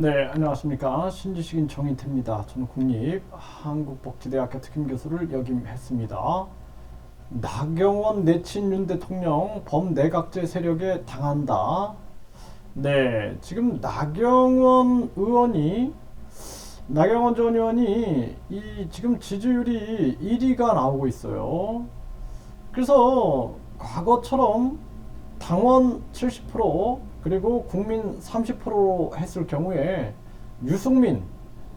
네, 안녕하십니까. 신지식인 정인태입니다. 저는 국립 한국복지대학교 특임교수를 역임했습니다. 나경원 내친 윤 대통령 범내각제 세력에 당한다. 네, 지금 나경원 의원이 나경원 전 의원이 이 지금 지지율이 1위가 나오고 있어요. 그래서 과거처럼 당원 70% 그리고 국민 30%로 했을 경우에 유승민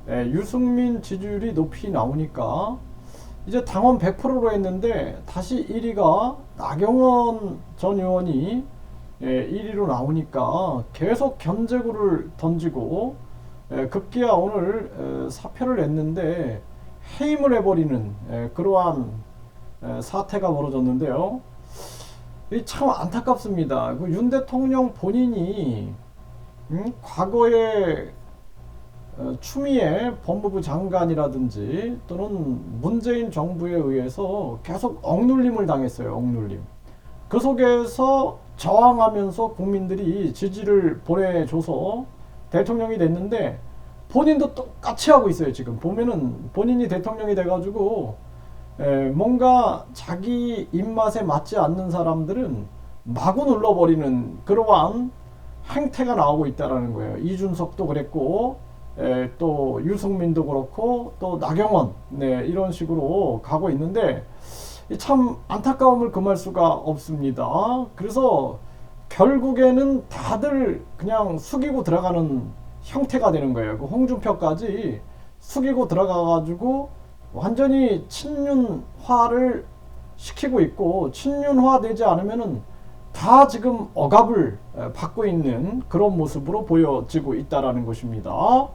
예, 유승민 지지율이 높이 나오니까 이제 당원 100%로 했는데 다시 1위가 나경원 전 의원이 예, 1위로 나오니까 계속 견제구를 던지고 예, 급기야 오늘 에, 사표를 냈는데 해임을 해버리는 예, 그러한 에, 사태가 벌어졌는데요. 이참 안타깝습니다. 그윤 대통령 본인이 음, 과거에 어, 추미애 법무부 장관이라든지 또는 문재인 정부에 의해서 계속 억눌림을 당했어요. 억눌림. 그 속에서 저항하면서 국민들이 지지를 보내줘서 대통령이 됐는데 본인도 똑같이 하고 있어요. 지금 보면은 본인이 대통령이 돼가지고 에, 뭔가 자기 입맛에 맞지 않는 사람들은 마구 눌러버리는 그러한 행태가 나오고 있다라는 거예요. 이준석도 그랬고 에, 또 유승민도 그렇고 또 나경원 네, 이런 식으로 가고 있는데 이참 안타까움을 금할 수가 없습니다. 그래서 결국에는 다들 그냥 숙이고 들어가는 형태가 되는 거예요. 그 홍준표까지 숙이고 들어가가지고 완전히 친윤화를 시키고 있고 친윤화 되지 않으면은 다 지금 억압을 에, 받고 있는 그런 모습으로 보여지고 있다라는 것입니다.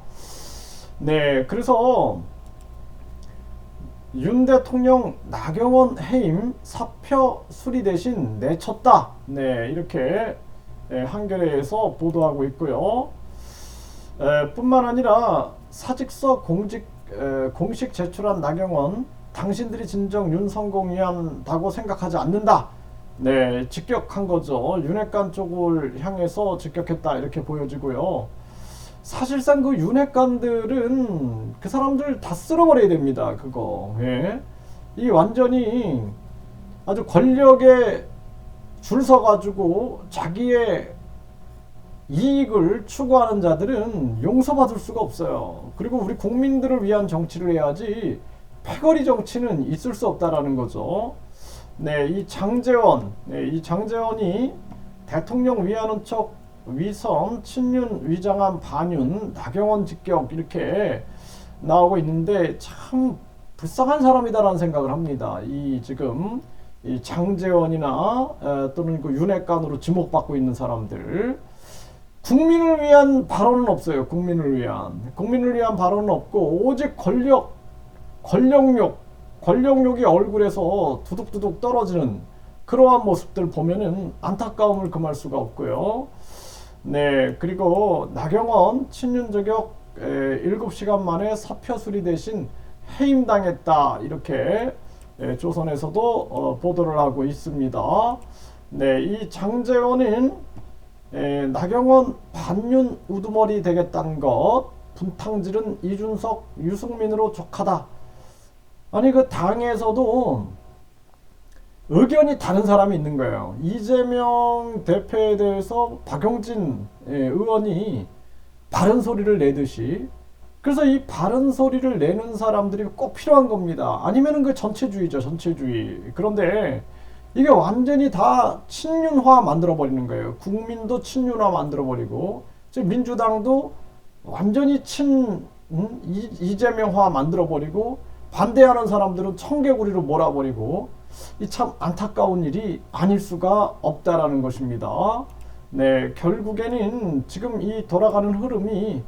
네, 그래서 윤 대통령 나경원 해임 사표 수리 대신 내쳤다. 네, 이렇게 에, 한겨레에서 보도하고 있고요. 에, 뿐만 아니라 사직서 공직 에, 공식 제출한 나경원 당신들이 진정 윤성공이한다고 생각하지 않는다. 네, 직격한 거죠. 윤핵관 쪽을 향해서 직격했다 이렇게 보여지고요. 사실상 그 윤핵관들은 그 사람들 다 쓸어버려야 됩니다. 그거. 예. 이 완전히 아주 권력에 줄 서가지고 자기의 이익을 추구하는 자들은 용서받을 수가 없어요. 그리고 우리 국민들을 위한 정치를 해야지 패거리 정치는 있을 수 없다라는 거죠. 네, 이 장재원, 네, 이 장재원이 대통령 위하는 척 위선, 친윤, 위장한 반윤, 나경원 직격 이렇게 나오고 있는데 참 불쌍한 사람이다라는 생각을 합니다. 이 지금 이 장재원이나 에, 또는 그 윤핵관으로 지목받고 있는 사람들 국민을 위한 발언은 없어요. 국민을 위한 국민을 위한 발언은 없고 오직 권력 권력욕 권력욕이 얼굴에서 두둑두둑 떨어지는 그러한 모습들 보면은 안타까움을 금할 수가 없고요. 네, 그리고 나경원 친윤 저격 에, 7시간 만에 사표 수리 대신 해임당했다 이렇게 에, 조선에서도 어, 보도를 하고 있습니다. 네, 이 장재원은 에, 나경원 반윤 우두머리 되겠다는 것 분탕질은 이준석 유승민으로 족하다. 아니 그 당에서도 의견이 다른 사람이 있는 거예요. 이재명 대표에 대해서 박용진 예, 의원이 바른 소리를 내듯이 그래서 이 바른 소리를 내는 사람들이 꼭 필요한 겁니다. 아니면은 그 전체주의죠, 전체주의. 그런데 이게 완전히 다 친윤화 만들어 버리는 거예요. 국민도 친윤화 만들어 버리고, 즉 민주당도 완전히 친 음? 이- 이재명화 만들어 버리고 반대하는 사람들은 청개구리로 몰아버리고 이 참 안타까운 일이 아닐 수가 없다라는 것입니다. 네, 결국에는 지금 이 돌아가는 흐름이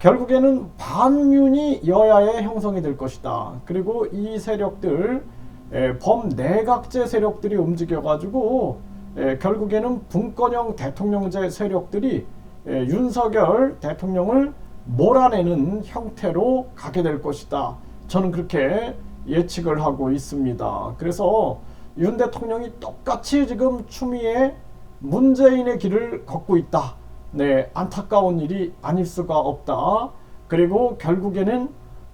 결국에는 반윤이 여야의 형성이 될 것이다. 그리고 이 세력들 에, 범내각제 세력들이 움직여가지고 에, 결국에는 분권형 대통령제 세력들이 에, 윤석열 대통령을 몰아내는 형태로 가게 될 것이다. 저는 그렇게 예측을 하고 있습니다. 그래서 윤 대통령이 똑같이 지금 추미애 문재인의 길을 걷고 있다. 네, 안타까운 일이 아닐 수가 없다. 그리고 결국에는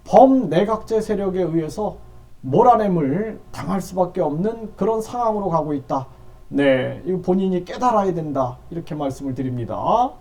범내각제 세력에 의해서 몰아냄을 당할 수밖에 없는 그런 상황으로 가고 있다. 네, 이거 본인이 깨달아야 된다. 이렇게 말씀을 드립니다.